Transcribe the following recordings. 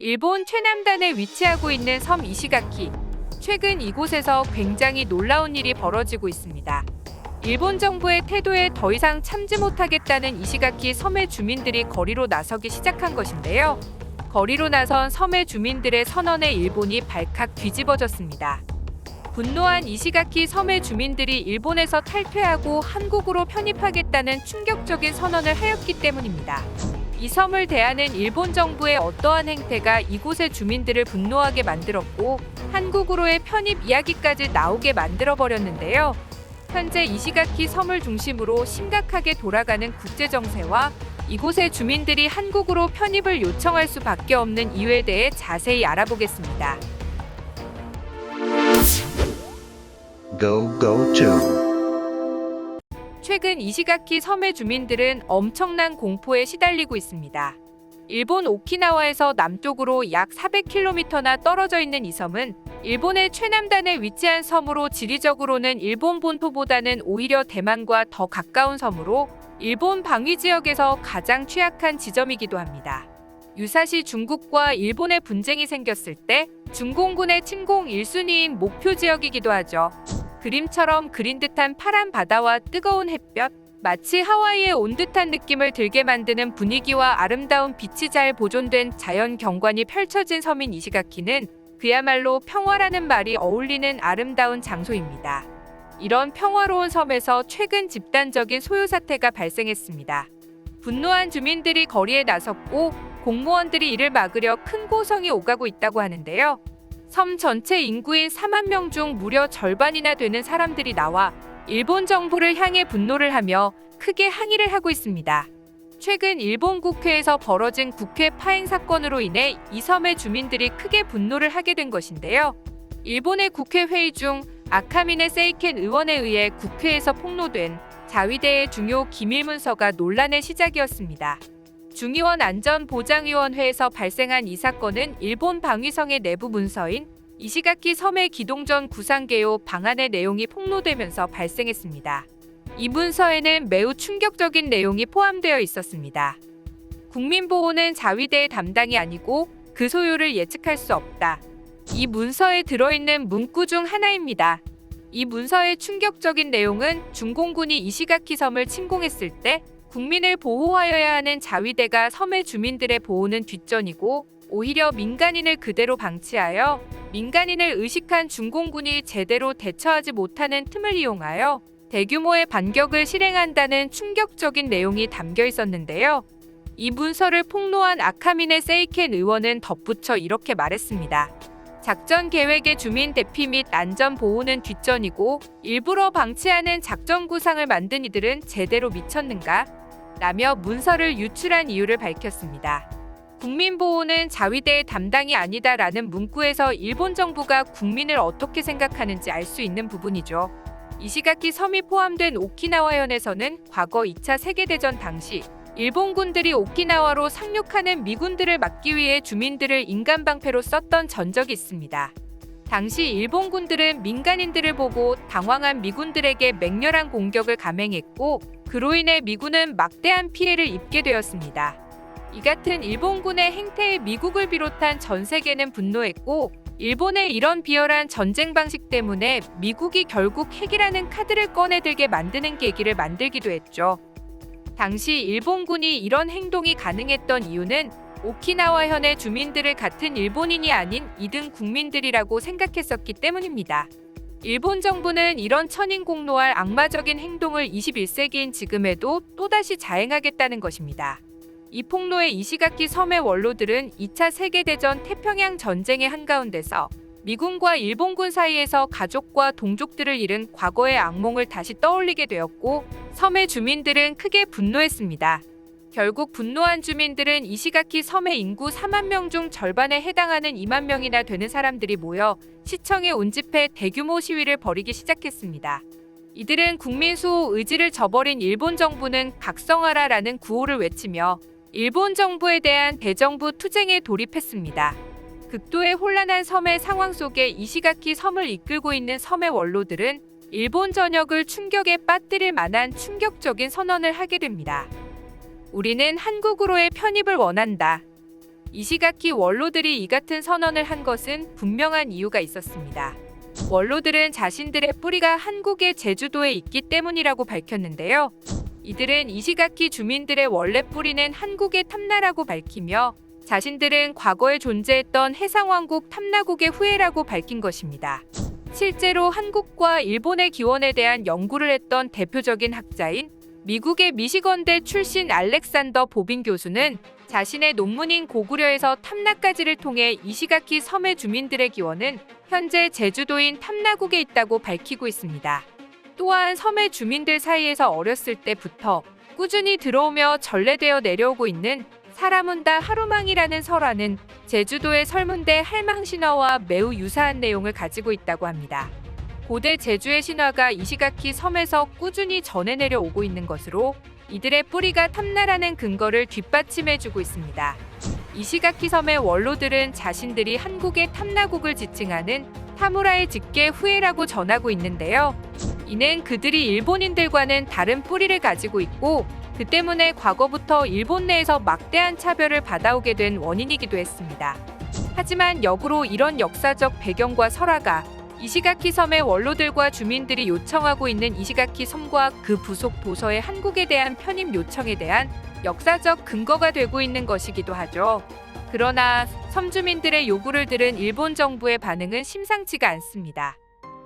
일본 최남단에 위치하고 있는 섬 이시가키. 최근 이곳에서 굉장히 놀라운 일이 벌어지고 있습니다. 일본 정부의 태도에 더 이상 참지 못하겠다는 이시가키 섬의 주민들이 거리로 나서기 시작한 것인데요. 거리로 나선 섬의 주민들의 선언에 일본이 발칵 뒤집어졌습니다. 분노한 이시가키 섬의 주민들이 일본에서 탈퇴하고 한국으로 편입하겠다는 충격적인 선언을 하였기 때문입니다. 이 섬을 대하는 일본 정부의 어떠한 행태가 이곳의 주민들을 분노하게 만들었고 한국으로의 편입 이야기까지 나오게 만들어 버렸는데요. 현재 이시가키 섬을 중심으로 심각하게 돌아가는 국제 정세와 이곳의 주민들이 한국으로 편입을 요청할 수밖에 없는 이유에 대해 자세히 알아보겠습니다. Go go. 최근 이시가키 섬의 주민들은 엄청난 공포에 시달리고 있습니다. 일본 오키나와에서 남쪽으로 약 400km나 떨어져 있는 이 섬은 일본의 최남단에 위치한 섬으로 지리적으로는 일본 본토보다는 오히려 대만과 더 가까운 섬으로 일본 방위 지역에서 가장 취약한 지점이기도 합니다. 유사시 중국과 일본의 분쟁이 생겼을 때 중공군의 침공 1순위인 목표 지역이기도 하죠. 그림처럼 그린 듯한 파란 바다와 뜨거운 햇볕, 마치 하와이에 온 듯한 느낌을 들게 만드는 분위기와 아름다운 빛이 잘 보존된 자연 경관이 펼쳐진 섬인 이시가키는 그야말로 평화라는 말이 어울리는 아름다운 장소입니다. 이런 평화로운 섬에서 최근 집단적인 소요 사태가 발생했습니다. 분노한 주민들이 거리에 나섰고 공무원들이 이를 막으려 큰 고성이 오가고 있다고 하는데요. 섬 전체 인구인 4만 명 중 무려 절반이나 되는 사람들이 나와 일본 정부를 향해 분노를 하며 크게 항의를 하고 있습니다. 최근 일본 국회에서 벌어진 국회 파행 사건으로 인해 이 섬의 주민들이 크게 분노를 하게 된 것인데요. 일본의 국회 회의 중 아카미네 세이켄 의원에 의해 국회에서 폭로된 자위대의 중요 기밀 문서가 논란의 시작이었습니다. 중의원 안전보장위원회에서 발생한 이 사건은 일본 방위성의 내부 문서인 이시가키 섬의 기동전 구상개요 방안의 내용이 폭로되면서 발생했습니다. 이 문서에는 매우 충격적인 내용이 포함되어 있었습니다. 국민보호는 자위대의 담당이 아니고 그 소요를 예측할 수 없다. 이 문서에 들어있는 문구 중 하나입니다. 이 문서의 충격적인 내용은 중공군이 이시가키 섬을 침공했을 때 국민을 보호하여야 하는 자위대가 섬의 주민들의 보호는 뒷전이고 오히려 민간인을 그대로 방치하여 민간인을 의식한 중공군이 제대로 대처하지 못하는 틈을 이용하여 대규모의 반격을 실행한다는 충격적인 내용이 담겨 있었는데요. 이 문서를 폭로한 아카미네 세이켄 의원은 덧붙여 이렇게 말했습니다. 작전 계획의 주민 대피 및 안전 보호는 뒷전이고 일부러 방치하는 작전 구상을 만든 이들은 제대로 미쳤는가? 라며 문서를 유출한 이유를 밝혔습니다. 국민보호는 자위대의 담당이 아니다라는 문구에서 일본 정부가 국민을 어떻게 생각하는지 알 수 있는 부분이죠. 이시가키 섬이 포함된 오키나와현에서는 과거 2차 세계대전 당시 일본군들이 오키나와로 상륙하는 미군들을 막기 위해 주민들을 인간방패로 썼던 전적이 있습니다. 당시 일본군들은 민간인들을 보고 당황한 미군들에게 맹렬한 공격을 감행했고 그로 인해 미군은 막대한 피해를 입게 되었습니다. 이 같은 일본군의 행태에 미국을 비롯한 전 세계는 분노했고 일본의 이런 비열한 전쟁 방식 때문에 미국이 결국 핵이라는 카드를 꺼내들게 만드는 계기를 만들기도 했죠. 당시 일본군이 이런 행동이 가능했던 이유는 오키나와 현의 주민들을 같은 일본인이 아닌 이등 국민들이라고 생각했었기 때문입니다. 일본 정부는 이런 천인공노할 악마적인 행동을 21세기인 지금에도 또다시 자행하겠다는 것입니다. 이 폭로의 이시가키 섬의 원로들은 2차 세계대전 태평양 전쟁의 한가운데서 미군과 일본군 사이에서 가족과 동족들을 잃은 과거의 악몽을 다시 떠올리게 되었고 섬의 주민들은 크게 분노했습니다. 결국 분노한 주민들은 이시가키 섬의 인구 4만 명 중 절반에 해당하는 2만 명이나 되는 사람들이 모여 시청에 온집해 대규모 시위를 벌이기 시작했습니다. 이들은 국민 수호 의지를 저버린 일본 정부는 각성하라라는 구호를 외치며 일본 정부에 대한 대정부 투쟁에 돌입했습니다. 극도의 혼란한 섬의 상황 속에 이시가키 섬을 이끌고 있는 섬의 원로들은 일본 전역을 충격에 빠뜨릴 만한 충격적인 선언을 하게 됩니다. 우리는 한국으로의 편입을 원한다. 이시가키 원로들이 이 같은 선언을 한 것은 분명한 이유가 있었습니다. 원로들은 자신들의 뿌리가 한국의 제주도에 있기 때문이라고 밝혔는데요. 이들은 이시가키 주민들의 원래 뿌리는 한국의 탐나라고 밝히며 자신들은 과거에 존재했던 해상왕국 탐나국의 후예라고 밝힌 것입니다. 실제로 한국과 일본의 기원에 대한 연구를 했던 대표적인 학자인 미국의 미시건대 출신 알렉산더 보빈 교수는 자신의 논문인 고구려에서 탐나까지를 통해 이시가키 섬의 주민들의 기원은 현재 제주도인 탐나국에 있다고 밝히고 있습니다. 또한 섬의 주민들 사이에서 어렸을 때부터 꾸준히 들어오며 전래되어 내려오고 있는 사라문다 하루망이라는 설화는 제주도의 설문대 할망 신화와 매우 유사한 내용을 가지고 있다고 합니다. 고대 제주의 신화가 이시가키 섬에서 꾸준히 전해 내려오고 있는 것으로 이들의 뿌리가 탐나라는 근거를 뒷받침해주고 있습니다. 이시가키 섬의 원로들은 자신들이 한국의 탐나국을 지칭하는 타무라의 직계 후예라고 전하고 있는데요. 이는 그들이 일본인들과는 다른 뿌리를 가지고 있고 그 때문에 과거부터 일본 내에서 막대한 차별을 받아오게 된 원인이기도 했습니다. 하지만 역으로 이런 역사적 배경과 설화가 이시가키 섬의 원로들과 주민들이 요청하고 있는 이시가키 섬과 그 부속 도서의 한국에 대한 편입 요청에 대한 역사적 근거가 되고 있는 것이기도 하죠. 그러나 섬 주민들의 요구를 들은 일본 정부의 반응은 심상치가 않습니다.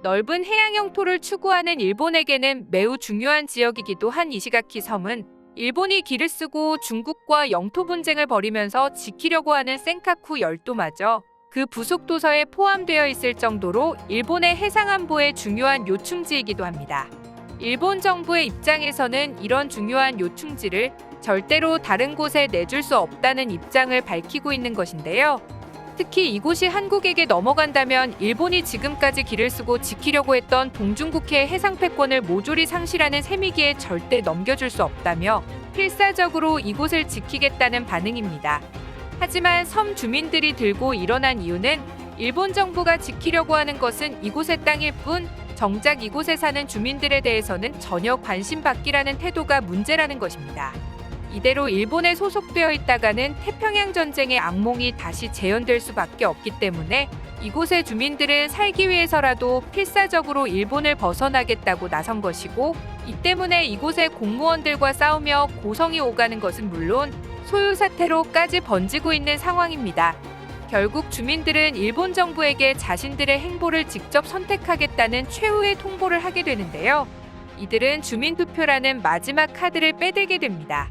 넓은 해양 영토를 추구하는 일본에게는 매우 중요한 지역이기도 한 이시가키 섬은 일본이 길을 쓰고 중국과 영토 분쟁을 벌이면서 지키려고 하는 센카쿠 열도마저 그 부속 도서에 포함되어 있을 정도로 일본의 해상 안보의 중요한 요충지이기도 합니다. 일본 정부의 입장에서는 이런 중요한 요충지를 절대로 다른 곳에 내줄 수 없다는 입장을 밝히고 있는 것인데요. 특히 이곳이 한국에게 넘어간다면 일본이 지금까지 길을 쓰고 지키려고 했던 동중국해의 해상 패권을 모조리 상실하는 셈이기에 절대 넘겨줄 수 없다며 필사적으로 이곳을 지키겠다는 반응입니다. 하지만 섬 주민들이 들고 일어난 이유는 일본 정부가 지키려고 하는 것은 이곳의 땅일 뿐 정작 이곳에 사는 주민들에 대해서는 전혀 관심 받기라는 태도가 문제라는 것입니다. 이대로 일본에 소속되어 있다가는 태평양 전쟁의 악몽이 다시 재현될 수밖에 없기 때문에 이곳의 주민들은 살기 위해서라도 필사적으로 일본을 벗어나겠다고 나선 것이고 이 때문에 이곳의 공무원들과 싸우며 고성이 오가는 것은 물론 소유 사태로까지 번지고 있는 상황입니다. 결국 주민들은 일본 정부에게 자신들의 행보를 직접 선택하겠다는 최후의 통보를 하게 되는데요. 이들은 주민투표라는 마지막 카드를 빼들게 됩니다.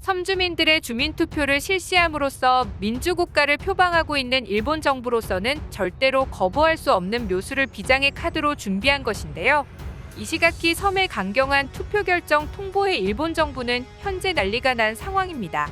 섬주민들의 주민투표를 실시함으로써 민주국가를 표방하고 있는 일본 정부로서는 절대로 거부할 수 없는 묘수를 비장의 카드로 준비한 것인데요. 이시가키 섬의 강경한 투표 결정 통보에 일본 정부는 현재 난리가 난 상황입니다.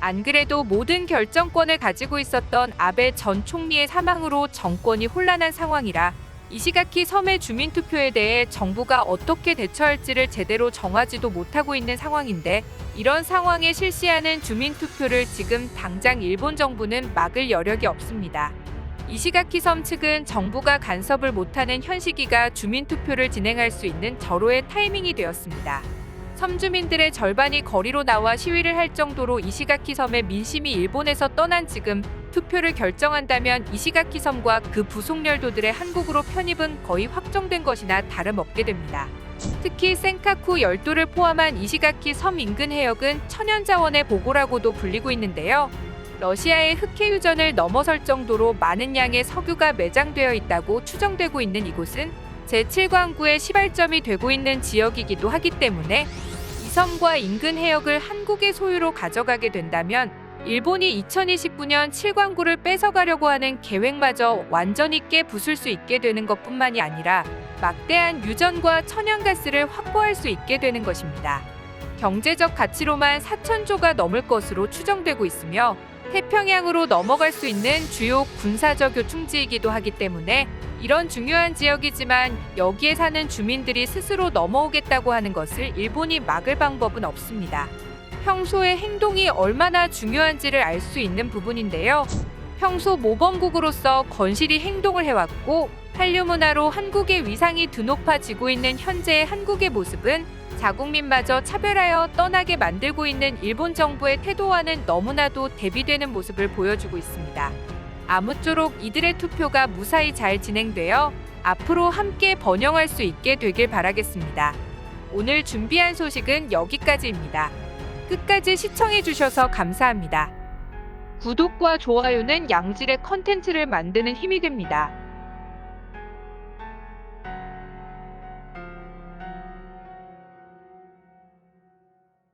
안 그래도 모든 결정권을 가지고 있었던 아베 전 총리의 사망으로 정권이 혼란한 상황이라 이시가키 섬의 주민 투표에 대해 정부가 어떻게 대처할지를 제대로 정하지도 못하고 있는 상황인데 이런 상황에 실시하는 주민 투표를 지금 당장 일본 정부는 막을 여력이 없습니다. 이시가키 섬 측은 정부가 간섭을 못하는 현 시기가 주민 투표를 진행할 수 있는 절호의 타이밍이 되었습니다. 섬 주민들의 절반이 거리로 나와 시위를 할 정도로 이시가키 섬의 민심이 일본에서 떠난 지금 투표를 결정한다면 이시가키 섬과 그 부속 열도들의 한국으로 편입은 거의 확정된 것이나 다름없게 됩니다. 특히 센카쿠 열도를 포함한 이시가키 섬 인근 해역은 천연자원의 보고라고도 불리고 있는데요. 러시아의 흑해 유전을 넘어설 정도로 많은 양의 석유가 매장되어 있다고 추정되고 있는 이곳은 제7광구의 시발점이 되고 있는 지역이기도 하기 때문에 이 섬과 인근 해역을 한국의 소유로 가져가게 된다면 일본이 2029년 7광구를 뺏어가려고 하는 계획마저 완전히 깨부술 수 있게 되는 것뿐만이 아니라 막대한 유전과 천연가스를 확보할 수 있게 되는 것입니다. 경제적 가치로만 4천조가 넘을 것으로 추정되고 있으며 태평양으로 넘어갈 수 있는 주요 군사적 요충지이기도 하기 때문에 이런 중요한 지역이지만 여기에 사는 주민들이 스스로 넘어오겠다고 하는 것을 일본이 막을 방법은 없습니다. 평소의 행동이 얼마나 중요한지를 알 수 있는 부분인데요. 평소 모범국으로서 건실히 행동을 해왔고 한류 문화로 한국의 위상이 드높아지고 있는 현재의 한국의 모습은 자국민마저 차별하여 떠나게 만들고 있는 일본 정부의 태도와는 너무나도 대비되는 모습을 보여주고 있습니다. 아무쪼록 이들의 투표가 무사히 잘 진행되어 앞으로 함께 번영할 수 있게 되길 바라겠습니다. 오늘 준비한 소식은 여기까지입니다. 끝까지 시청해주셔서 감사합니다. 구독과 좋아요는 양질의 컨텐츠를 만드는 힘이 됩니다.